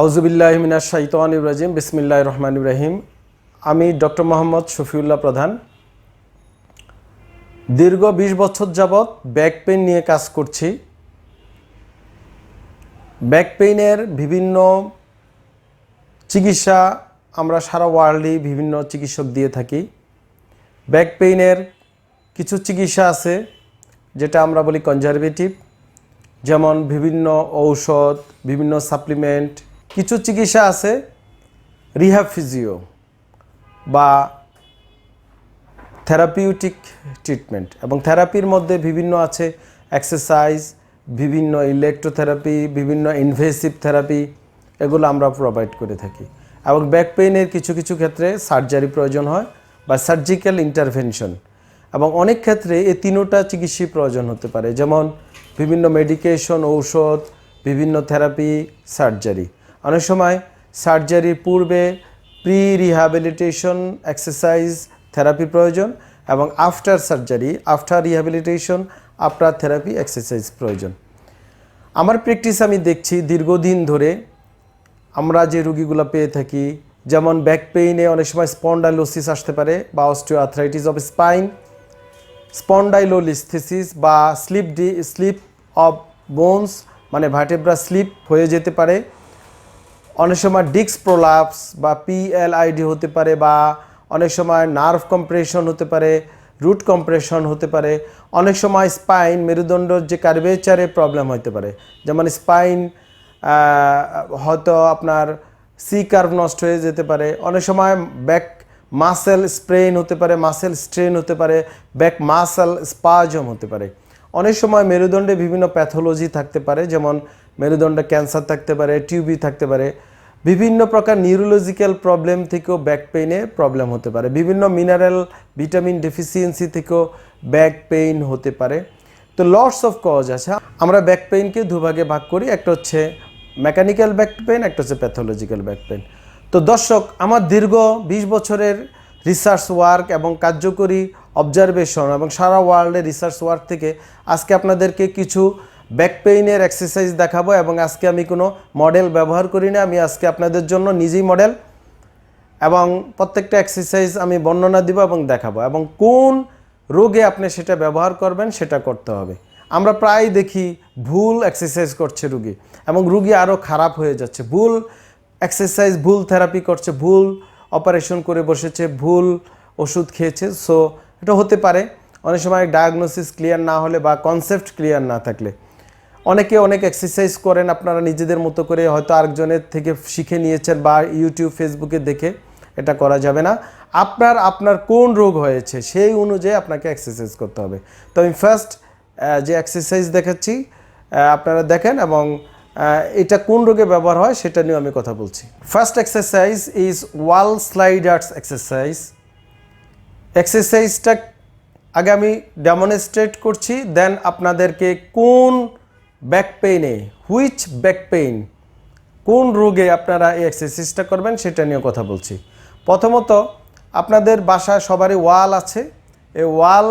আউজুবিল্লাহ মিনাশ শাইতান ইব্রাহিম বিসমিল্লাহ রহমান ইব্রাহিম আমি ডক্টর মোহাম্মদ শফিউল্লাহ প্রধান। দীর্ঘ বিশ বছর যাবৎ ব্যাক পেইন নিয়ে কাজ করছি। ব্যাক পেইনের বিভিন্ন চিকিৎসা আমরা সারা ওয়ার্ল্ডেই বিভিন্ন চিকিৎসক দিয়ে থাকি। ব্যাক পেইনের কিছু চিকিৎসা আছে, যেটা আমরা বলি কনজারভেটিভ যেমন বিভিন্ন ঔষধ, বিভিন্ন সাপ্লিমেন্ট কিছু চিকিৎসা আছে রিহ্যাব ফিজিও বা থেরাপিউটিক ট্রিটমেন্ট এবং থেরাপির মধ্যে বিভিন্ন আছে এক্সারসাইজ বিভিন্ন ইলেকট্রোথেরাপি বিভিন্ন ইনভেসিভ থেরাপি এগুলো আমরা প্রোভাইড করে থাকি। এবং ব্যাক পেইনের কিছু কিছু ক্ষেত্রে সার্জারি প্রয়োজন হয় বা সার্জিক্যাল ইন্টারভেনশন এবং অনেক ক্ষেত্রে এই তিনোটা চিকিৎসাই প্রয়োজন হতে পারে। যেমন বিভিন্ন মেডিকেশন ঔষধ, বিভিন্ন থেরাপি সার্জারি অনেক সময় সার্জারির পূর্বে প্রি রিহ্যাবিলিটেশন এক্সারসাইজ থেরাপি প্রয়োজন এবং after surgery after rehabilitation after therapy exercise প্রয়োজন। আমার প্র্যাকটিস আমি দেখছি দীর্ঘদিন ধরে আমরা যে রুগীগুলো পেয়ে থাকি, যেমন ব্যাক পেইনে অনেক সময় স্পন্ডাইলোসিস আসতে পারে বা osteoarthritis of spine spondylolisthesis বা slip D slip of bones মানে ভার্টেব্রা স্লিপ হয়ে যেতে পারে। অনেক সময় ডিক্স প্রোলাপস বা পিএলআইডি হতে পারে বা অনেক সময় নার্ভ কম্প্রেশন হতে পারে, রুট কম্প্রেশন হতে পারে, অনেক সময় স্পাইন মেরুদণ্ডর যে কার্ভেচারে প্রবলেম হতে পারে। যেমন স্পাইন হয়তো আপনার সি কার্ভ নষ্ট হয়ে যেতে পারে। অনেক সময় ব্যাক মাসেল স্প্রেন হতে পারে, মাসেল স্ট্রেন হতে পারে, ব্যাক মাসেল স্পাজম হতে পারে। অনেক সময় মেরুদণ্ডে বিভিন্ন প্যাথোলজি থাকতে পারে, যেমন মেরুদণ্ডে ক্যান্সার থাকতে পারে টিউবি থাকতে পারে, বিভিন্ন প্রকার নিউরোলজিক্যাল প্রবলেম থেকেও ব্যাক পেইনে প্রবলেম হতে পারে। বিভিন্ন মিনারেল ভিটামিন ডেফিসিয়েন্সি থেকেও ব্যাক পেইন হতে পারে। তো লটস অফ কজ আছে। আমরা ব্যাক পেইনকে দুভাগে ভাগ করি, একটা হচ্ছে মেকানিক্যাল ব্যাক পেইন একটা হচ্ছে প্যাথোলজিক্যাল ব্যাক পেইন তো দর্শক, আমার দীর্ঘ বিশ বছরের রিসার্চ ওয়ার্ক এবং কার্যকরী অবজারভেশন এবং সারা ওয়ার্ল্ডের রিসার্চ ওয়ার্ক থেকে আজকে আপনাদেরকে কিছু ব্যাক পেইনের এক্সারসাইজ দেখাবো এবং আজকে আমি কোনো মডেল ব্যবহার করি না। আমি আজকে আপনাদের জন্য নিজেই মডেল এবং প্রত্যেকটা এক্সারসাইজ আমি বর্ণনা দিব এবং দেখাবো এবং কোন রোগে আপনি সেটা ব্যবহার করবেন সেটা করতে হবে। আমরা প্রায় দেখি ভুল এক্সারসাইজ করছে রুগী এবং রুগী আরও খারাপ হয়ে যাচ্ছে। ভুল এক্সারসাইজ ভুল থেরাপি করছে, ভুল অপারেশন করে বসেছে, ভুল ওষুধ খেয়েছে। সো এটা হতে পারে। অনেক সময় ডায়াগনোসিস ক্লিয়ার না হলে বা কনসেপ্ট ক্লিয়ার না থাকলে। অনেকে অনেক এক্সারসাইজ করেন, আপনারা নিজেদের মতো করে হয়তো আরেকজনের থেকে শিখে নিয়েছেন বা ইউটিউব ফেসবুকে দেখে এটা করা যাবে না। আপনার আপনার কোন রোগ হয়েছে সেই অনুযায়ী আপনাকে এক্সারসাইজ করতে হবে। তো আমি ফার্স্ট যে এক্সারসাইজ দেখাচ্ছি আপনারা দেখেন এবং এটা কোন রোগে ব্যবহার হয় সেটা নিয়ে আমি কথা বলছি। First exercise is wall sliders exercise এক্সারসাইজটা আগে আমি ডেমনস্ট্রেট করছি দেন আপনাদেরকে কোন ব্যাক পেইনে হুইচ ব্যাক পেইন কোন রোগে আপনারা এই এক্সারসাইজটা করবেন সেটা নিয়ে কথা বলছি। প্রথমত, আপনাদের বাসায় সবারই ওয়াল আছে। এই ওয়াল,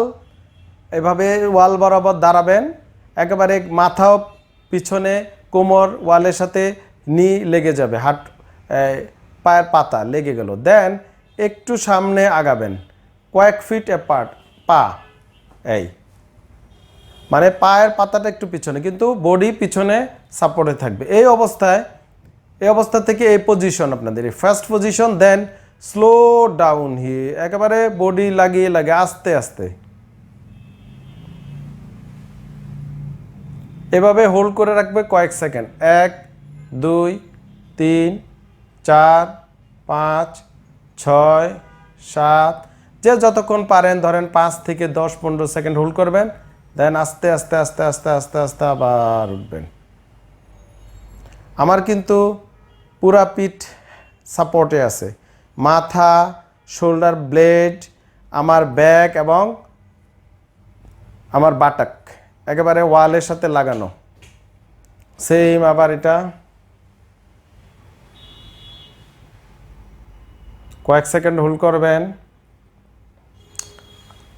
এভাবে ওয়াল বরাবর দাঁড়াবেন। একেবারে মাথাও পিছনে কোমর ওয়ালের সাথে নি লেগে যাবে হাট পায়ের পাতা লেগে গেল। দেন একটু সামনে আগাবেন, কয়েক ফিট অ্যাপার্ট পা, এই মানে পায়ের পাতাটা একটু পিছনে, কিন্তু বডি পিছনে সাপোর্টে থাকবে। এই অবস্থায়, এই অবস্থা থেকে এই পজিশন আপনাদের first position then slow down হি একেবারে বডি লাগিয়ে লাগে আস্তে আস্তে। এভাবে হোল্ড করে রাখবে কয়েক সেকেন্ড এক, দুই, তিন, চার, পাঁচ, ছয়, সাত। যে যতক্ষণ পারেন, ধরেন পাঁচ থেকে দশ, পনেরো সেকেন্ড হোল্ড করবেন দেন আস্তে আস্তে আস্তে আস্তে আস্তে আস্তে আবার উঠবেন। আমার কিন্তু পুরা পিঠ সাপোর্টে আছে। মাথা, শোল্ডার ব্লেড, আমার ব্যাক এবং আমার বাটাক, একেবারে ওয়ালের সাথে লাগানো। সেম আবার এটা। কয়েক সেকেন্ড হোল্ড করবেন।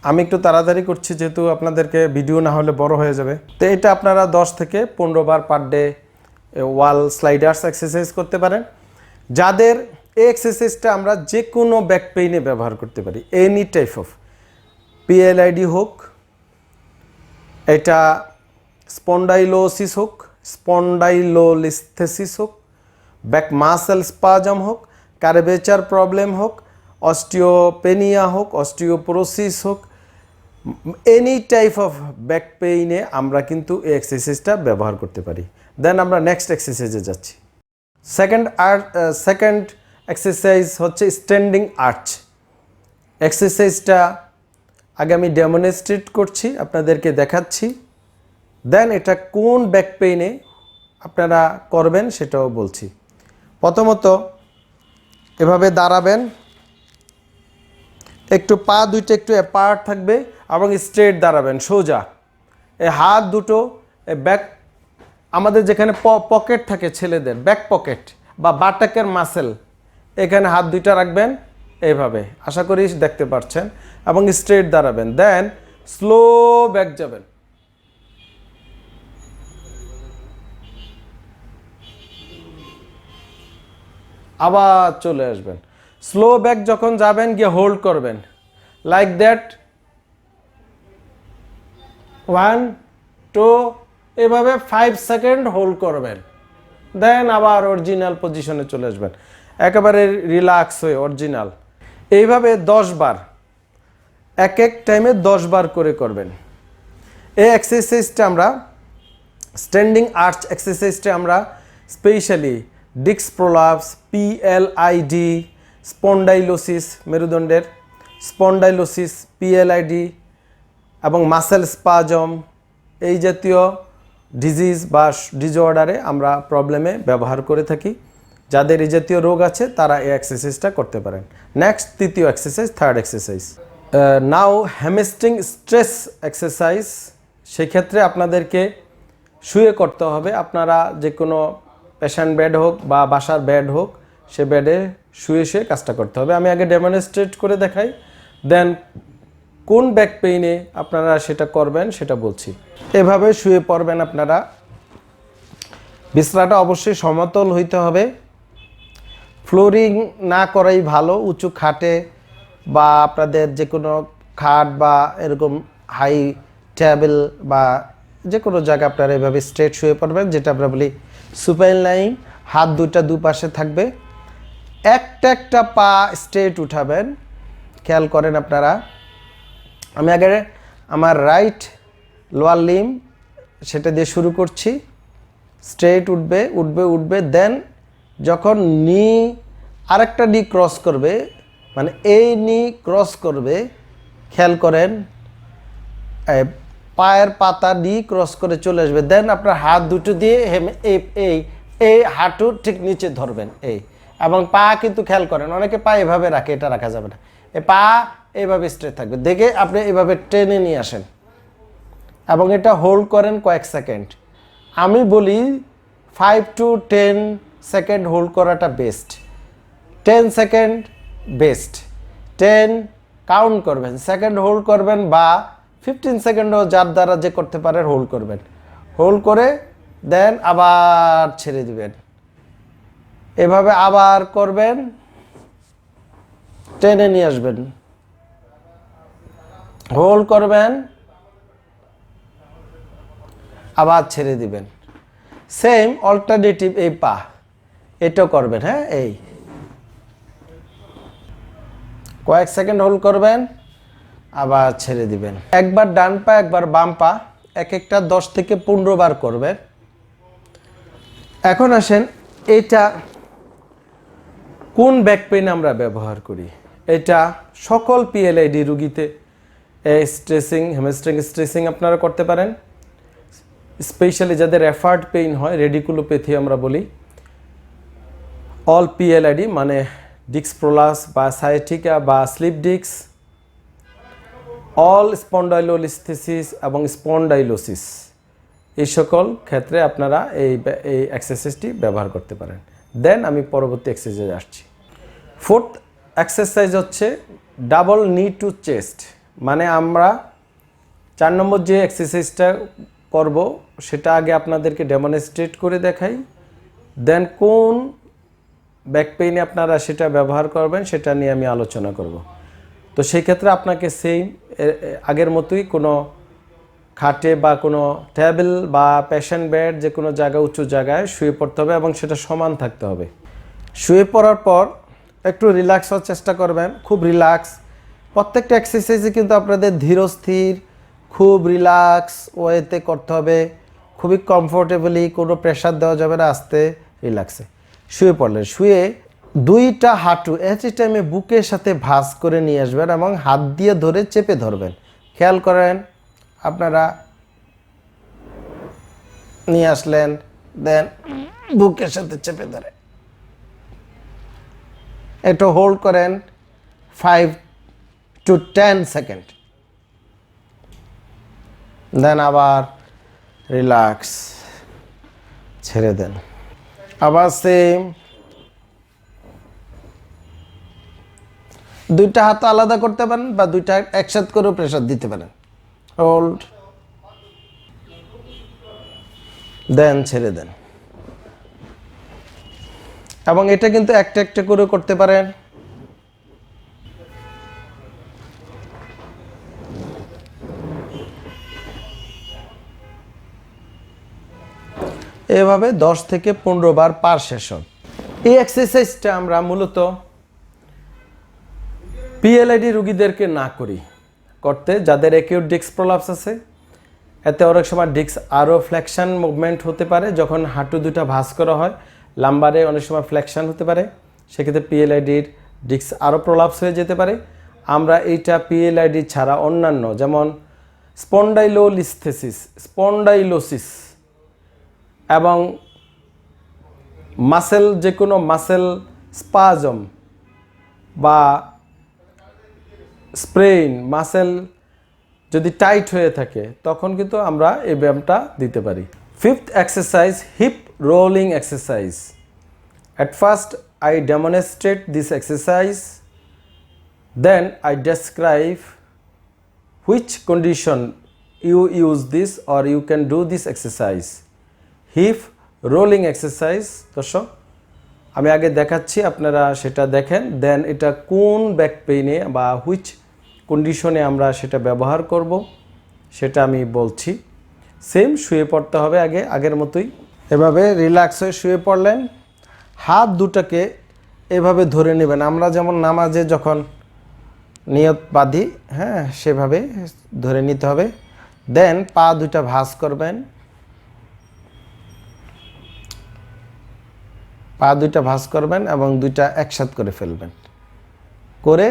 আমি একটু তাড়াতাড়ি করছি যেহেতু আপনাদেরকে ভিডিও না হলে বড় হয়ে যাবে। তো এটা আপনারা দশ থেকে পনেরো বার per day wall sliders exercise করতে পারেন। যাদের এই এক্সারসাইজটা আমরা যে কোনো ব্যাক পেইনে ব্যবহার করতে পারি এনি টাইপ অফ পিএলআইডি হোক, এটা স্পন্ডাইলোসিস হোক স্পন্ডাইলোলিস্থেসিস হোক ব্যাক মাসেল স্পাজম হোক কার্ভেচার প্রবলেম হোক অস্টিওপেনিয়া হোক অস্টিওপোরোসিস হোক এনি টাইপ অফ ব্যাক পেইনে আমরা কিন্তু এই এক্সারসাইজটা ব্যবহার করতে পারি। দেন আমরা নেক্সট এক্সারসাইজে যাচ্ছি। সেকেন্ড আর সেকেন্ড এক্সারসাইজ হচ্ছে স্ট্যান্ডিং আর্চ এক্সারসাইজটা আগে আমি ডেমনস্ট্রেট করছি, আপনাদেরকে দেখাচ্ছি। দেন এটা কোন ব্যাক পেইনে আপনারা করবেন সেটাও বলছি। প্রথমত এভাবে দাঁড়াবেন। একটু পা দুইটা একটু অ্যাপার্ট থাকবে। এবং স্ট্রেট দাঁড়াবেন, সোজা। এই হাত দুটো ব্যাক আমাদের যেখানে পকেট থাকে ছেলেদের ব্যাক পকেট বা বাটাকের মাসেল এখানে হাত দুইটা রাখবেন, এইভাবে। আশা করি দেখতে পাচ্ছেন এবং স্ট্রেট দাঁড়াবেন। দেন স্লো ব্যাক যাবেন। আবার চলে আসবেন। স্লো ব্যাক যখন যাবেন, গিয়ে হোল্ড করবেন। লাইক দ্যাট ওয়ান টু এভাবে ফাইভ সেকেন্ড হোল্ড করবেন। দেন আবার অরিজিনাল পজিশনে চলে আসবেন। একেবারে রিল্যাক্স হয়ে অরিজিনাল এইভাবে দশ বার, এক এক টাইমে দশ বার করে করবেন। এই এক্সারসাইজটা আমরা স্ট্যান্ডিং আর্চ এক্সারসাইজটা আমরা স্পেশালি ডিক্স প্রোলাপস পিএলআইডি স্পন্ডাইলোসিস মেরুদণ্ডের স্পন্ডাইলোসিস পিএলআইডি এবং মাসেল স্পাজম এই জাতীয় ডিজিজ বা ডিজঅর্ডারে আমরা প্রবলেমে ব্যবহার করে থাকি। যাদের এই জাতীয় রোগ আছে, তারা এই এক্সারসাইজটা করতে পারেন। নেক্সট তৃতীয় exercise third exercise now hamstring stress exercise সেক্ষেত্রে আপনাদেরকে শুয়ে করতে হবে। আপনারা যে কোনো পেশেন্ট বেড হোক বা বাসার বেড হোক, সে বেডে শুয়ে শুয়ে কাজটা করতে হবে। আমি আগে ডেমনস্ট্রেট করে দেখাই। দেন কোন ব্যাক পেইনে আপনারা সেটা করবেন সেটা বলছি। এভাবে শুয়ে পড়বেন আপনারা। বিছনাটা অবশ্যই সমতল হইতে হবে। ফ্লোরিং না করাই ভালো, উঁচু খাটে বা আপনাদের যে কোনো খাট বা এরকম হাই টেবিল বা যে কোনো জায়গায় আপনারা এভাবে স্ট্রেট শুয়ে পড়বেন, যেটা আমরা বলি সুপাইল লাইন হাত দুটা দুপাশে থাকবে। একটা একটা পা স্ট্রেট উঠাবেন। খেয়াল করেন আপনারা। আমি আগে আমার রাইট লোয়ার লিম সেটা দিয়ে শুরু করছি। স্ট্রেট উঠবে উঠবে উঠবে দেন যখন নি আরেকটা নি ক্রস করবে মানে এই নি ক্রস করবে, খেয়াল করেন পায়ের পাতা নি ক্রস করে চলে আসবে। দেন আপনার হাত দুটো দিয়ে হেমে এই এই হাঁটু ঠিক নিচে ধরবেন, এই। এবং পা কিন্তু খেয়াল করেন, অনেকে পা এভাবে রাখে, এটা রাখা যাবে না। এ পা এইভাবে স্ট্রেট থাকবে। দেখে আপনি এভাবে টেনে নিয়ে আসেন। এবং এটা হোল্ড করেন কয়েক সেকেন্ড আমি বলি five to ten second hold করাটা best ten second best ten count করবেন। সেকেন্ড হোল্ড করবেন বা ফিফটিন সেকেন্ডও যার দ্বারা যে করতে পারেন হোল্ড করবেন। হোল্ড করে দেন আবার ছেড়ে দিবেন। এভাবে আবার করবেন। টেনে নিয়ে আসবেন। হোল্ড করবেন। আবার ছেড়ে দিবেন। সেম অল্টারনেটিভ এই পা। এটাও করবেন হ্যাঁ? এই। কয়েক সেকেন্ড হোল্ড করবেন, আবার ছেড়ে দিবেন। একবার ডান পা, একবার বাম পা এক একটা দশ থেকে পনেরো বার করবেন। এখন আসেন, এটা কোন ব্যাক পেন আমরা ব্যবহার করি? এটা সকল পিএলআইডি রুগীতে স্ট্রেসিং হেমস্ট্রিং স্ট্রেসিং আপনারা করতে পারেন। স্পেশালি যাদের রেফার্ড পেইন হয় রেডিকুলোপ্যাথি আমরা বলি। অল পিএলআইডি মানে ডিক্স প্রোলাস বা সাইটিকা বা স্লিপ ডিক্স অল স্পন্ডাইলোলিস্থেসিস এবং স্পন্ডাইলোসিস এই সকল ক্ষেত্রে আপনারা এই এই এক্সারসাইজটি ব্যবহার করতে পারেন। দেন আমি পরবর্তী এক্সারসাইজে আসছি। ফোর্থ এক্সারসাইজ হচ্ছে ডাবল নি টু চেস্ট মানে আমরা চার নম্বর যে এক্সারসাইজটা করব, সেটা আগে আপনাদেরকে ডেমনস্ট্রেট করে দেখাই। দেন কোন ব্যাক পেইনে আপনারা সেটা ব্যবহার করবেন, সেটা নিয়ে আমি আলোচনা করব। তো সেই ক্ষেত্রে আপনাকে সেই আগের মতোই কোনো খাটে বা কোনো টেবিল বা পেশেন্ট বেড যে কোনো জায়গায় উঁচু জায়গায় শুয়ে পড়তে হবে এবং সেটা সমান থাকতে হবে। শুয়ে পড়ার পর একটু রিল্যাক্স হওয়ার চেষ্টা করবেন, খুব রিল্যাক্স প্রত্যেকটা এক্সারসাইজে কিন্তু আপনাদের ধীরস্থির খুব রিল্যাক্স ওয়েতে করতে হবে। খুবই কমফোর্টেবলি কোনো প্রেশার দেওয়া যাবে না, আস্তে রিল্যাক্সে শুয়ে পড়লেন, শুয়ে দুইটা হাঁটু এট এ টাইমে বুকের সাথে ভাঁজ করে নিয়ে আসবেন এবং হাত দিয়ে ধরে চেপে ধরবেন। খেয়াল করেন, আপনারা নিয়ে আসলেন, দেন বুকের সাথে চেপে ধরে। একটু হোল্ড করেন five to ten second then আবার রিল্যাক্স ছেড়ে দেন। আবার সেম দুইটা হাত আলাদা করতে পারেন বা দুইটা একসাথে করেও প্রেশার দিতে পারেন। হোল্ড দেন ছেড়ে দেন। এবং এটা কিন্তু একটা একটা করে করতে পারেন। এভাবে দশ থেকে পনেরো বার পার সেশন এই এক্সারসাইজটা আমরা মূলত পিএলআইডি রুগীদেরকে না করি, করতে যাদের একিউট ডিক্স প্রলাপস আছে, এতে অনেক সময় ডিক্স আরও ফ্লেকশন মুভমেন্ট হতে পারে, যখন হাঁটু দুটা ভাঁজ করা হয়, লাম্বারে অনেক সময় ফ্লেকশন হতে পারে, সেক্ষেত্রে পিএলআইডির ডিক্স আরও প্রলাপস হয়ে যেতে পারে। আমরা এইটা পিএলআইডি ছাড়া অন্যান্য, যেমন স্পন্ডাইলোলিস্থেসিস স্পন্ডাইলোসিস এবং মাসেল যে কোনো মাসেল স্পাজম বা স্প্রেইন মাসেল যদি টাইট হয়ে থাকে, তখন কিন্তু আমরা এই ব্যায়ামটা দিতে পারি। Fifth exercise hip rolling exercise at first I demonstrate this exercise then I describe which condition you use this or you can do this exercise hip rolling exercise, দর্শক, আমি আগে দেখাচ্ছি, আপনারা সেটা দেখেন, দেন এটা কোন ব্যাক পেইনে বা হুইচ কন্ডিশনে আমরা সেটা ব্যবহার করব, সেটা আমি বলছি। সেম শুয়ে পড়তে হবে আগে, আগের মতোই। এভাবে রিল্যাক্স হয়ে শুয়ে পড়লেন, হাত দুটাকে এভাবে ধরে নেবেন। আমরা যেমন নামাজে যখন নিয়ত বাঁধি হ্যাঁ সেভাবে ধরে নিতে হবে। দেন পা দুটা ভাঁজ করবেন। পা দুইটা ভাঁজ করবেন এবং দুইটা একসাথ করে ফেলবেন। করে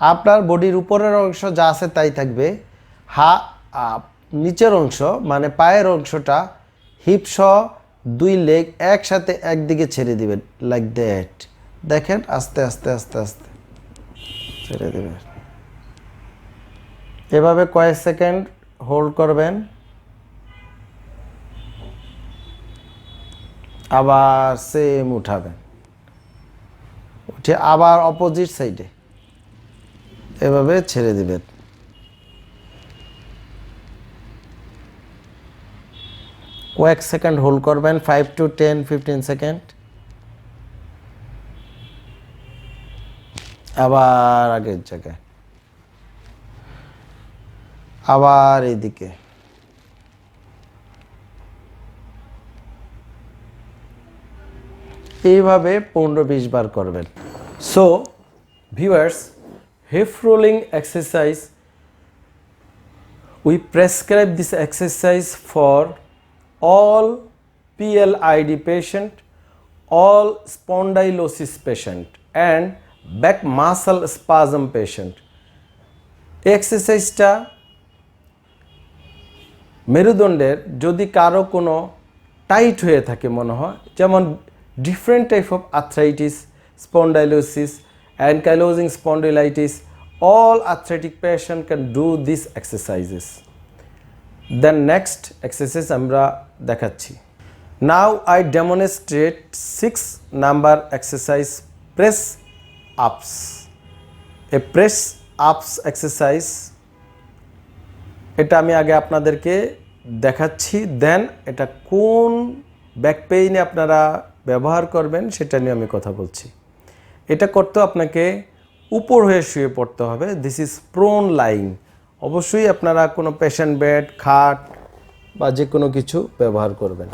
আপনার বডির উপরের অংশ যা আছে তাই থাকবে। হা নিচের অংশ মানে পায়ের অংশটা হিপ সহ দুই লেগ একসাথে একদিকে ছেড়ে দিবেন লাইক দ্যাট দেখেন, আস্তে আস্তে আস্তে আস্তে ছেড়ে দেবেন। এভাবে কয়েক সেকেন্ড হোল্ড করবেন। আবার সেম উঠাবেন। উঠে আবার অপোজিট সাইডে এভাবে ছেড়ে দেবেন। কয়েক সেকেন্ড হোল্ড করবেন five to ten fifteen second. আবার আগের জায়গায়। আবার এইদিকে। এইভাবে পনেরো বিশ বার করবেন। So viewers hip rolling exercise we prescribe this exercise for all PL ID patient all spondylosis patient and back muscle spasm patient এই এক্সারসাইজটা মেরুদণ্ডের যদি কারও কোনো টাইট হয়ে থাকে মনে হয়, যেমন different type of arthritis spondylosis ankylosing spondylitis all arthritic patient can do these exercises then next exercise আমরা দেখাচ্ছি now i demonstrate six number exercise press ups a press ups exercise এটা আমি আগে আপনাদেরকে দেখাচ্ছি দেন এটা কোন ব্যাক পেইনে আপনারা ব্যবহার করবেন, সেটা নিয়ে আমি কথা বলছি। এটা করতে আপনাকে উপর হয়ে শুয়ে পড়তে হবে। দিস ইজ প্রোন লাইং অবশ্যই আপনারা কোনো পেশেন্ট বেড খাট বা যে কোনো কিছু ব্যবহার করবেন।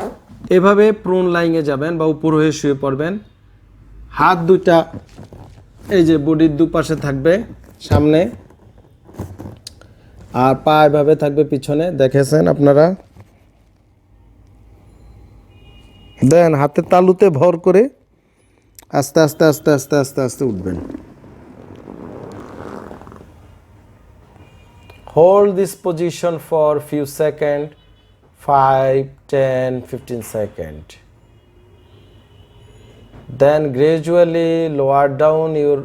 এভাবে প্রোন লাইংয়ে যাবেন বা উপর হয়ে শুয়ে পড়বেন। হাত দুটা এই যে বডির দুপাশে থাকবে সামনে। আর পা এভাবে থাকবে পিছনে। দেখেছেন আপনারা? দেন হাতের তালুতে ভর করে আস্তে আস্তে আস্তে আস্তে আস্তে আস্তে উঠবেন। Hold this position for few second five ten fifteen second then gradually lower down your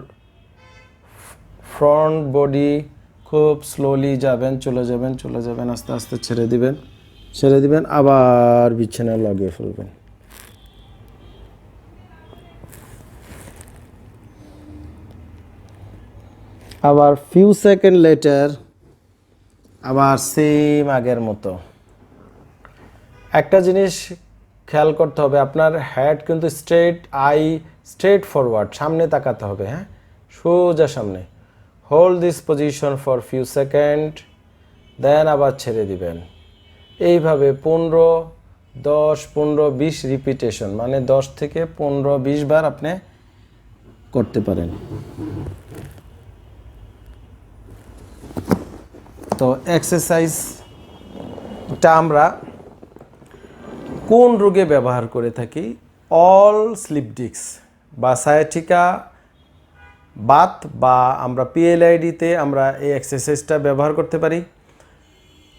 front body খুব স্লোলি যাবেন, চলে যাবেন চলে যাবেন, আস্তে আস্তে ছেড়ে দিবেন ছেড়ে দিবেন, আবার বিছানা লাগিয়ে ফেলবেন। আবার ফিউ সেকেন্ড লেটার আবার সেম আগের মতো। একটা জিনিস খেয়াল করতে হবে, আপনার হেড কিন্তু স্ট্রেট আই স্ট্রেট ফরওয়ার্ড সামনে তাকাতে হবে হ্যাঁ? সোজা সামনে। Hold this position for few second then আবার ছেড়ে দিবেন। এইভাবে পনেরো, দশ, পনেরো, বিশ রিপিটেশন মানে দশ থেকে পনেরো, বিশ বার আপনি করতে পারেন। তো এক্সারসাইজটা আমরা কোন রোগে ব্যবহার করে থাকি? অল স্লিপ ডিস্ক বা সায়াটিকা বাত বা আমরা পিএলআইডিতে আমরা এই এক্সারসাইজটা ব্যবহার করতে পারি।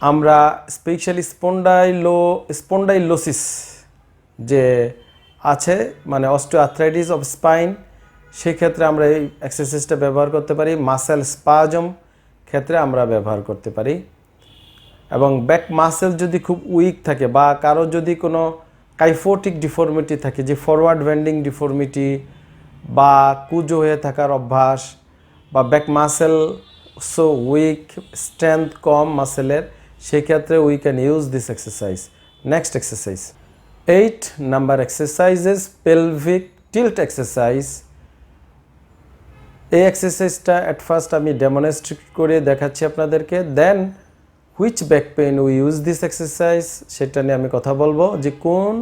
আমরা স্পেশালি স্পন্ডাইলো স্পন্ডাইলোসিস যে আছে মানে অস্টিও আর্থ্রাইটিস অফ স্পাইন সেক্ষেত্রে আমরা এই এক্সারসাইজটা ব্যবহার করতে পারি। মাসেল স্পাজম ক্ষেত্রে আমরা ব্যবহার করতে পারি। এবং ব্যাক মাসেল যদি খুব উইক থাকে বা কারও যদি কোনো কাইফোটিক ডিফর্মিটি থাকে, যে ফরওয়ার্ড বেন্ডিং ডিফর্মিটি বা কুজো হয়ে থাকার অভ্যাস বা back muscle so weak strength কম মাসেলের সেক্ষেত্রে we can use this exercise next exercise eight number exercises pelvic tilt exercise এই এক্সারসাইজটা অ্যাট ফার্স্ট আমি ডেমনস্ট্রেট করে দেখাচ্ছি আপনাদেরকে then which back pain we use this exercise সেটা নিয়ে আমি কথা বলব যে কোন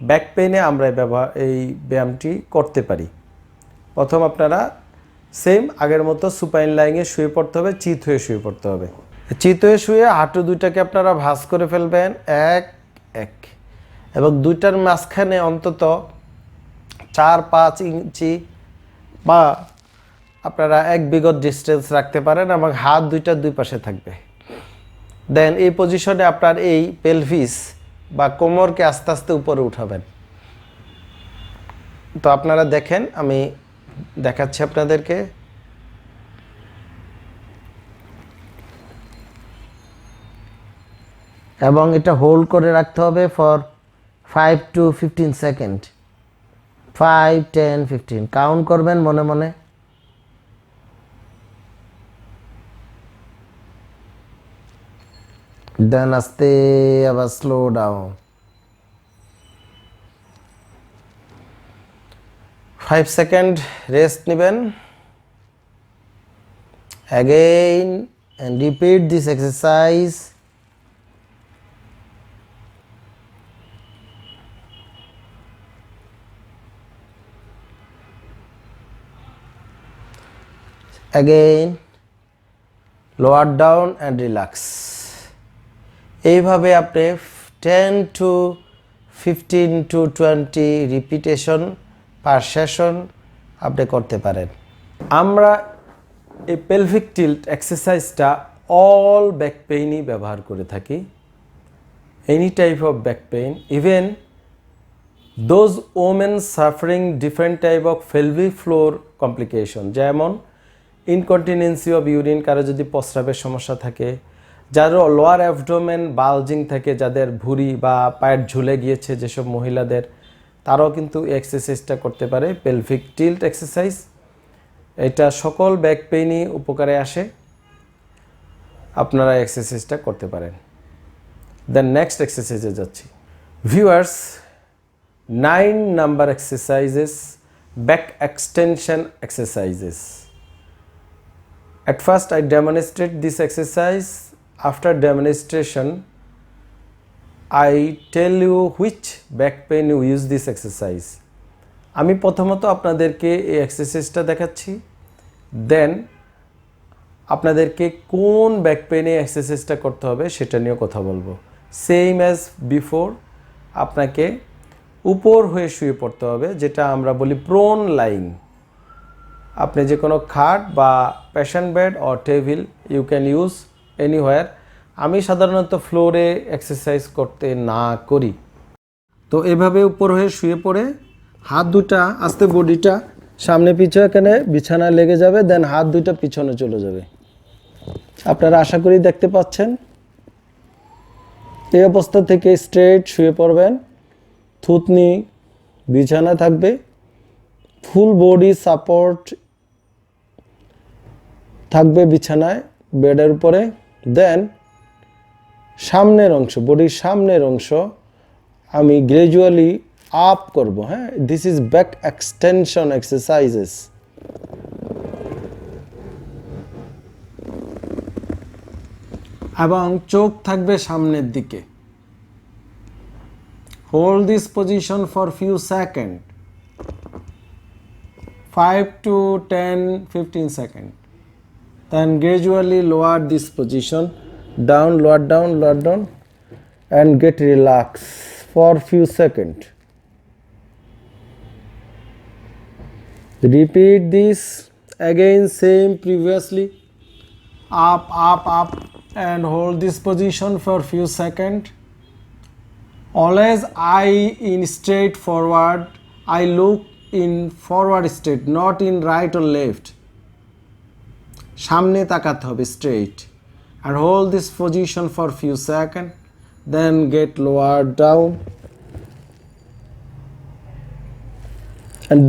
ব্যাক পেইনে আমরা ব্যবহার, এই ব্যায়ামটি করতে পারি। প্রথম আপনারা সেম আগের মতো সুপাইন লাইনে শুয়ে পড়তে হবে, চিত হয়ে শুয়ে পড়তে হবে। চিত হয়ে শুয়ে হাঁটু দুইটাকে আপনারা ভাঁজ করে ফেলবেন, এক এক, এবং দুইটার মাঝখানে অন্তত চার, পাঁচ ইঞ্চি বা আপনারা এক বিগত ডিস্টেন্স রাখতে পারেন এবং হাত দুইটা দুই পাশে থাকবে। দেন এই পজিশনে আপনার এই পেলভিস বা কোমরকে আস্তে আস্তে উপরে উঠাবেন। তো আপনারা দেখেন, আমি দেখাচ্ছি আপনাদেরকে। এবং এটা হোল্ড করে রাখতে হবে for five to fifteen second five ten fifteen count করবেন মনে মনে। দেন আস্তে আবার slow down five second rest নেবেন again and repeat this exercise again, lower down and relax. এইভাবে আপনি ten to fifteen to twenty repetition per session আপনি করতে পারেন। আমরা এই পেলভিক টিল্ট এক্সারসাইজটা অল ব্যাক পেইনই ব্যবহার করে থাকি। Any type of back pain even those women suffering different type of pelvic floor complication যেমন ইনকন্টিনেন্সি অফ ইউরিন কারও যদি প্রস্রাবের সমস্যা থাকে যার লোয়ার অ্যাবডোমেন বালজিং থাকে যাদের ভুঁড়ি বা পায়ের ঝুলে গিয়েছে যেসব মহিলাদের, তারাও কিন্তু এক্সারসাইজটা করতে পারে। পেলভিক টিল্ট এক্সারসাইজ এটা সকল ব্যাক পেইনই উপকারে আসে। আপনারা এক্সারসাইজটা করতে পারেন। দেন নেক্সট এক্সারসাইজে যাচ্ছি। Viewers nine number exercises back extension exercises at first, i demonstrate this exercise. After demonstration, i tell you which back pain you use this exercise. আমি প্রথমত আপনাদেরকে এই এক্সারসাইজটা দেখাচ্ছি। দেন আপনাদেরকে কোন ব্যাক পেনে এক্সারসাইজটা করতে হবে সেটা নিয়ে কথা বলব। সেম অ্যাজ বিফোর আপনাকে উপর হয়ে শুয়ে পড়তে হবে, যেটা আমরা বলি প্রোন লাইং আপনি যে কোনো খাট বা passion bed or table you can use anywhere আমি সাধারণত ফ্লোরে এক্সারসাইজ করতে না করি। তো এভাবে উপর হয়ে শুয়ে পড়ে, হাত দুটা আস্তে বডিটা সামনে পিছু এখানে বিছানায় লেগে যাবে দেন হাত দুইটা পিছনে চলে যাবে। আপনারা আশা করি দেখতে পাচ্ছেন। এই অবস্থা থেকে স্ট্রেট শুয়ে পড়বেন। থুতনি, বিছানা থাকবে। ফুল বডি সাপোর্ট থাকবে বিছানায় বেডের উপরে। দেন সামনের অংশ, বডির সামনের অংশ আমি গ্রাজুয়ালি আপ করব হ্যাঁ? This is back extension exercises এবং চোখ থাকবে সামনের দিকে। Hold this position for few second five to ten fifteen second then gradually lower this position. Down lower down lower down and get relaxed for few seconds repeat this again same previously. Up up up and hold this position for few seconds always eye in straight forward. I look in forward straight not in right or left সামনে তাকাতে হবে straight R hold this position for few second then get lower down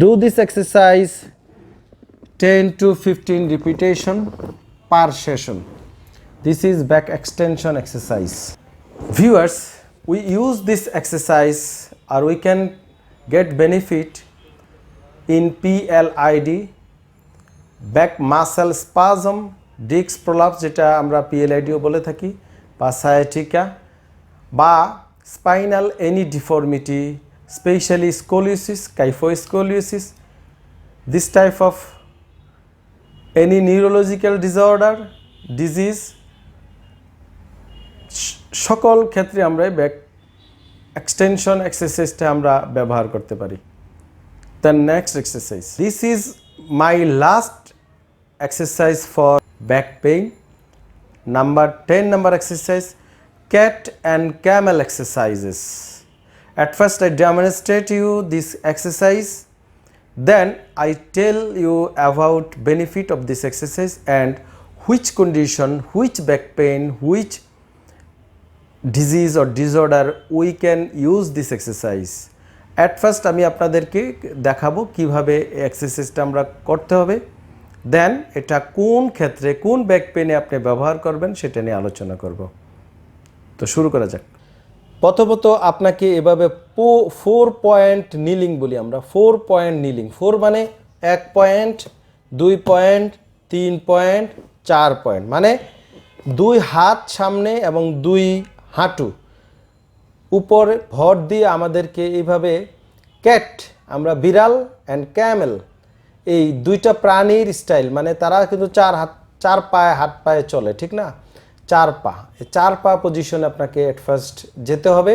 do this exercise ten to fifteen repetition per session this is back extension exercise viewers we use this exercise R we can get benefit in P L I D back muscle spasm ডিক্স prolapse, যেটা আমরা পিএলআইডিও বলে থাকি, বা sciatica বা spinal any deformity specially scoliosis kyphoscoliosis this type of any neurological disorder disease সকল ক্ষেত্রে আমরা ব্যাক এক্সটেনশন এক্সারসাইজটা আমরা ব্যবহার করতে পারি। The next exercise this is my last exercise for back pain number ten number exercise cat and camel exercises at first I demonstrate you this exercise then I tell you about benefit of this exercise and which condition which back pain which disease or disorder we can use this exercise at first আমি আপনাদেরকে দেখাবো কীভাবে এক্সারসাইজটা আমরা করতে হবে। দেন এটা কোন ক্ষেত্রে কোন ব্যাক পেনে আপনি ব্যবহার করবেন সেটা নিয়ে আলোচনা করব। তো শুরু করা যাক। প্রথমত আপনাকে এভাবে পো ফোর পয়েন্ট নিলিং বলি আমরা। ফোর পয়েন্ট নিলিং ফোর মানে এক পয়েন্ট দুই পয়েন্ট তিন পয়েন্ট চার পয়েন্ট মানে দুই হাত সামনে এবং দুই হাঁটু। উপরে ভর দিয়ে আমাদেরকে এইভাবে ক্যাট আমরা বিড়াল অ্যান্ড ক্যামেল এই দুইটা প্রাণীর স্টাইল মানে তারা কিন্তু চার হাত, চার পায়ে, হাত পায়ে চলে, ঠিক না? চার পা। চার পা পজিশনে আপনাকে এট ফার্স্ট যেতে হবে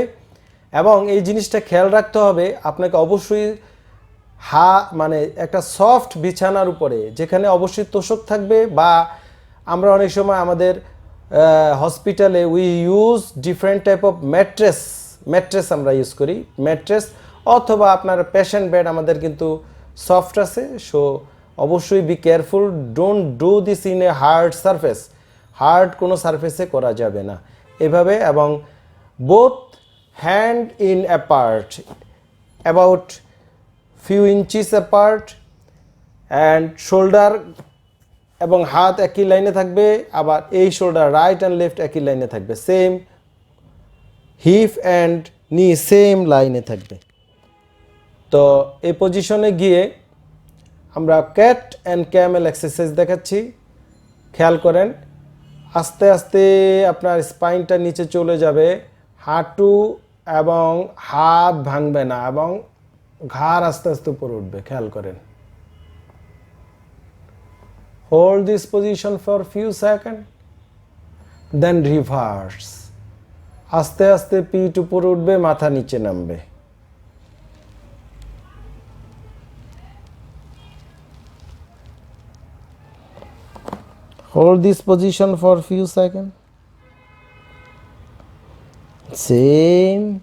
এবং এই জিনিসটা খেয়াল রাখতে হবে, আপনাকে অবশ্যই হা মানে একটা সফট বিছানার উপরে, যেখানে অবশ্যই তোষক থাকবে বা আমরা অনেক সময় আমাদের হসপিটালে we use different type of mattress mattress আমরা ইউজ করি ম্যাট্রেস অথবা আপনার পেশেন্ট বেড আমাদের কিন্তু সফট আছে সো অবশ্যই be careful don't do this in a hard surface hard কোনো সারফেসে করা যাবে না। এভাবে এবং both hand in apart about few inches apart and shoulder এবং হাত একই লাইনে থাকবে, আবার এই শোল্ডার রাইট অ্যান্ড লেফট একই লাইনে থাকবে same hip and knee same লাইনে থাকবে। তো এই পজিশনে গিয়ে আমরা ক্যাট অ্যান্ড ক্যামেল এক্সারসাইজ দেখাচ্ছি। খেয়াল করেন, আস্তে আস্তে আপনার স্পাইনটা নিচে চলে যাবে, হাঁটু এবং হাত ভাঙবে না এবং ঘাড় আস্তে আস্তে উপরে উঠবে, খেয়াল করেন। Hold this position for few second then reverse আস্তে আস্তে পিঠ উপরে উঠবে, মাথা নিচে নামবে। Hold this position for few seconds same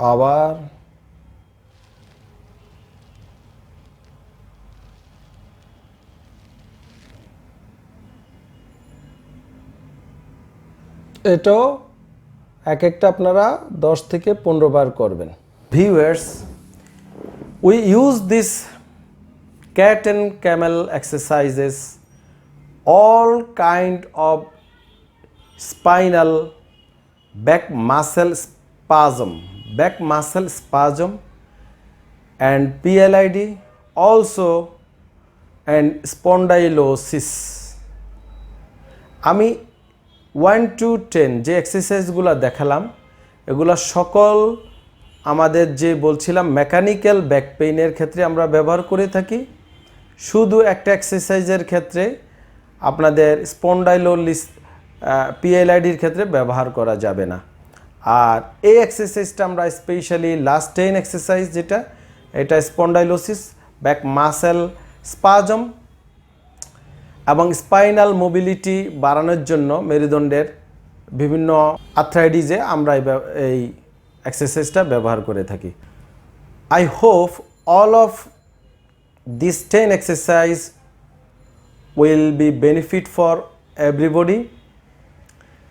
আবার এটাও এক একটা আপনারা দশ থেকে পনেরো বার করবেন। Viewers we use this cat and camel exercises all kind of spinal back muscle spasm, back muscle spasm and PLID also and spondylosis. আমি ওয়ান টু টেন যে এক্সারসাইজগুলো দেখালাম, এগুলো সকল আমাদের যে বলছিলাম মেকানিক্যাল ব্যাক পেইনের ক্ষেত্রে আমরা ব্যবহার করে থাকি। শুধু একটা এক্সারসাইজের ক্ষেত্রে আপনাদের স্পন্ডাইলোলিস পিএলআইডির ক্ষেত্রে ব্যবহার করা যাবে না। আর এই এক্সারসাইজটা আমরা স্পেশালি লাস্ট টেন এক্সারসাইজ যেটা, এটা স্পন্ডাইলোসিস ব্যাক মাসেল স্পাজম এবং স্পাইনাল মোবিলিটি বাড়ানোর জন্য মেরুদণ্ডের বিভিন্ন আর্থ্রাইডিজে আমরা এই এক্সারসাইজটা ব্যবহার করে থাকি। I hope all of this ten exercise will be benefit for everybody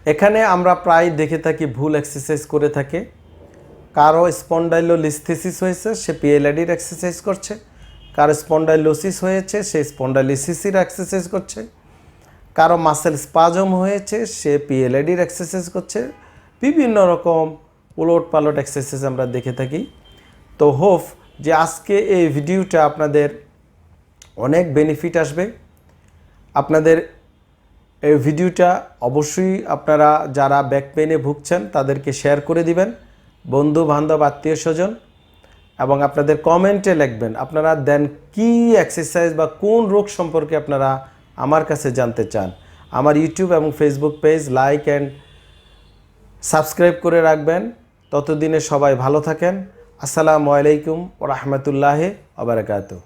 এখানে আমরা প্রায় দেখে থাকি ভুল এক্সারসাইজ করে থাকে। কারও স্পন্ডাইলোলিস্থিসিস হয়েছে, সে পিএলআইডির এক্সারসাইজ করছে। কারও স্পন্ডাইলোসিস হয়েছে, সে স্পন্ডাইলিসিসির এক্সারসাইজ করছে। কারও মাসেল স্পাজম হয়েছে, সে পিএলআইডির এক্সারসাইজ করছে। বিভিন্ন রকম উলট পালট এক্সারসাইজ আমরা দেখে থাকি। তো হোপ যে আজকে এই ভিডিওটা আপনাদের অনেক বেনিফিট আসবে। আপনাদের এই ভিডিওটা অবশ্যই আপনারা যারা ব্যাক পেইনে ভুগছেন, তাদেরকে শেয়ার করে দিবেন। বন্ধু বান্ধব আত্মীয় স্বজন এবং আপনাদের কমেন্টে লিখবেন, আপনারা দেন কি এক্সারসাইজ বা কোন রোগ সম্পর্কে আপনারা আমার কাছে জানতে চান? আমার ইউটিউব এবং Facebook page like and subscribe করে রাখবেন। ততদিনে সবাই ভালো থাকেন। আসসালামু আলাইকুম ও রহমতুল্লাহ আবরাকাতু